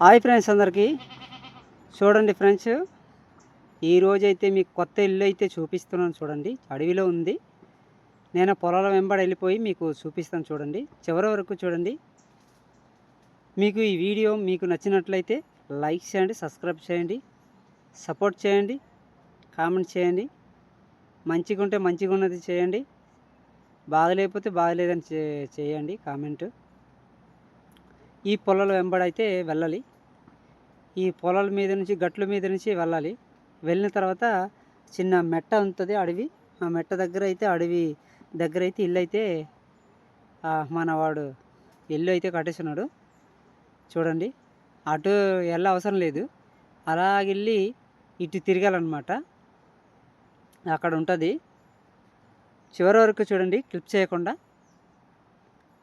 Hi friends అందరికీ. చూడండి friends ఈరోజైతే మీకు కొత్త ఇల్లు అయితే చూపిస్తున్నాను చూడండి. అడవిలో ఉంది. నేను పొలాల వెంబడి వెళ్ళిపోయి మీకు చూపిస్తాను చూడండి. చివరి వరకు చూడండి. మీకు ఈ వీడియో మీకు నచ్చినట్లయితే లైక్ చేయండి సబ్స్క్రైబ్ చేయండి సపోర్ట్ చేయండి కామెంట్ చేయండి. మంచిగా ఉంటే మంచిగా ఉన్నది చేయండి బాగలేకపోతే బాగలేదని చేయండి కామెంట్. ఈ పొలాల వెంబడైతే వెళ్ళాలి. ఈ పొలాల మీద నుంచి గట్ల మీద నుంచి వెళ్ళాలి. వెళ్ళిన తర్వాత చిన్న మెట్ట ఉంటుంది అడవి. ఆ మెట్ట దగ్గర అయితే అడవి దగ్గర అయితే ఇల్లు అయితే మనవాడు మన వాడు ఇల్లు అయితే కట్టేస్తున్నాడు చూడండి అటు వెళ్ళ అవసరం లేదు. అలాగెళ్ళి ఇటు తిరగాలన్నమాట. అక్కడ ఉంటుంది. చివరి వరకు చూడండి క్లిప్ చేయకుండా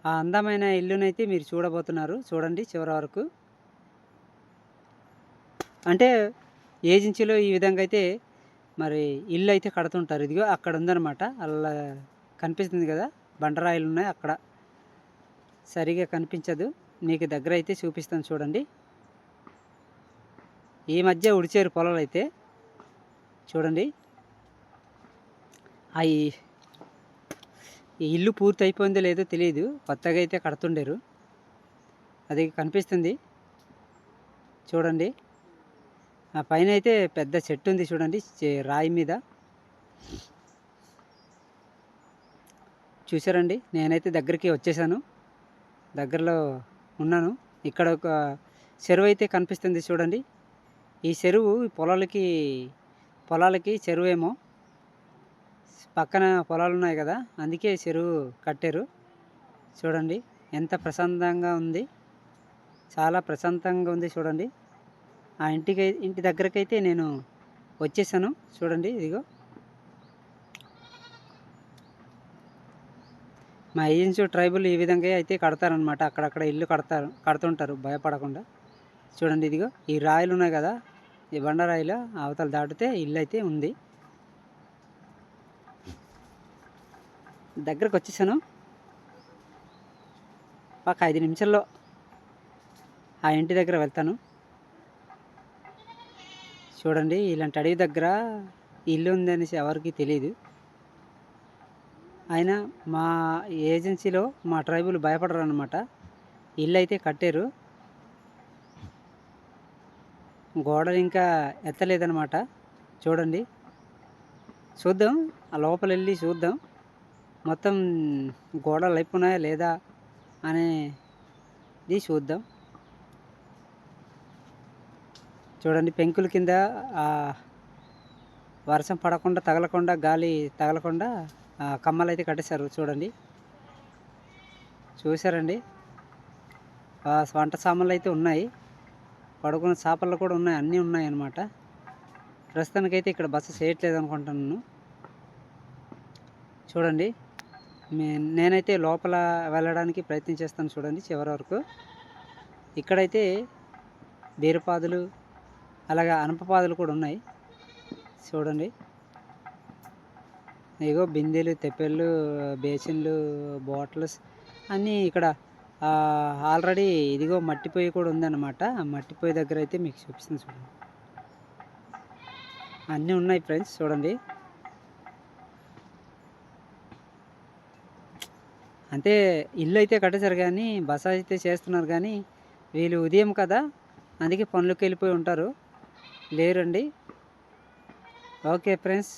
ఆ అందమైన ఇల్లునైతే మీరు చూడబోతున్నారు. చూడండి చివరి వరకు. అంటే ఏజెన్సీలో ఈ విధంగా అయితే మరి ఇల్లు అయితే కడుతుంటారు. ఇదిగో అక్కడ ఉందన్నమాట. అలా కనిపిస్తుంది కదా. బండరాయిలు ఉన్నాయి అక్కడ. సరిగా కనిపించదు. మీకు దగ్గర అయితే చూపిస్తాను చూడండి. ఈ మధ్య ఉడిచేరు పొలాలు అయితే చూడండి. అవి ఈ ఇల్లు పూర్తి అయిపోయిందో లేదో తెలియదు కొత్తగా అయితే కడుతుండేరు. అది కనిపిస్తుంది. చూడండి. ఆ పైన అయితే పెద్ద చెట్టు ఉంది చూడండి. రాయి మీద. చూసారండి నేనైతే దగ్గరికి వచ్చేసాను. దగ్గరలో ఉన్నాను. ఇక్కడ ఒక చెరువు అయితే కనిపిస్తుంది చూడండి. ఈ చెరువు పొలాలకి పొలాలకి చెరువు ఏమో పక్కన పొలాలు ఉన్నాయి కదా అందుకే చెరువు కట్టారు. చూడండి ఎంత ప్రశాంతంగా ఉంది. చాలా ప్రశాంతంగా ఉంది చూడండి. ఆ ఇంటికి ఇంటి దగ్గరకైతే నేను వచ్చేసాను. చూడండి ఇదిగో. మా ఏజెన్సీ ట్రైబుల్ ఈ విధంగా అయితే కడతారనమాట అక్కడక్కడ ఇల్లు కడతారు కడుతుంటారు భయపడకుండా. చూడండి ఇదిగో. ఈ రాయిలు ఉన్నాయి కదా ఈ బండరాయిలో అవతల దాటితే ఇల్లు అయితే ఉంది. దగ్గరకు వచ్చేసాను ఒక ఐదు నిమిషాల్లో ఆ ఇంటి దగ్గర వెళ్తాను. చూడండి ఇలాంటి అడవి దగ్గర ఇల్లు ఉందనేసి ఎవరికి తెలియదు అయినా మా ఏజెన్సీలో మా ట్రైబుల్ భయపడరు అనమాట ఇల్లు అయితే కట్టారు. గోడలు ఇంకా ఎత్తలేదనమాట చూడండి. చూద్దాం ఆ లోపల వెళ్ళి చూద్దాం. మొత్తం గోడలు అయిపోయినాయా లేదా అనేది చూద్దాం. చూడండి పెంకుల కింద వర్షం పడకుండా తగలకుండా గాలి తగలకుండా కమ్మలు అయితే కట్టేశారు. చూడండి. చూసారండి వంట సామాన్లు అయితే ఉన్నాయి. పడుకున్న చేపలు కూడా ఉన్నాయి. అన్నీ ఉన్నాయి అన్నమాట. ప్రస్తుతానికైతే ఇక్కడ బస చేయట్లేదు అనుకుంటున్నాను. చూడండి. నేనైతే లోపల వెళ్ళడానికి ప్రయత్నం చేస్తాను చూడండి చివరి వరకు. ఇక్కడైతే బీరపాదులు అలాగే అనపపాదులు కూడా ఉన్నాయి. చూడండి. ఇగో బిందెలు తెప్పెళ్ళు బేసిన్లు బాటిల్స్ అన్నీ ఇక్కడ ఆల్రెడీ ఇదిగో మట్టి పొయ్యి కూడా ఉందన్నమాట. ఆ మట్టి పొయ్యి దగ్గర అయితే మీకు చూపిస్తుంది చూడండి. అన్నీ ఉన్నాయి ఫ్రెండ్స్ చూడండి. అంటే ఇల్లు అయితే కట్టేశారు కానీ బస అయితే చేస్తున్నారు కానీ వీళ్ళు ఉదయం కదా అందుకే పనులకు వెళ్ళిపోయి ఉంటారు. లేరండి. Okay friends.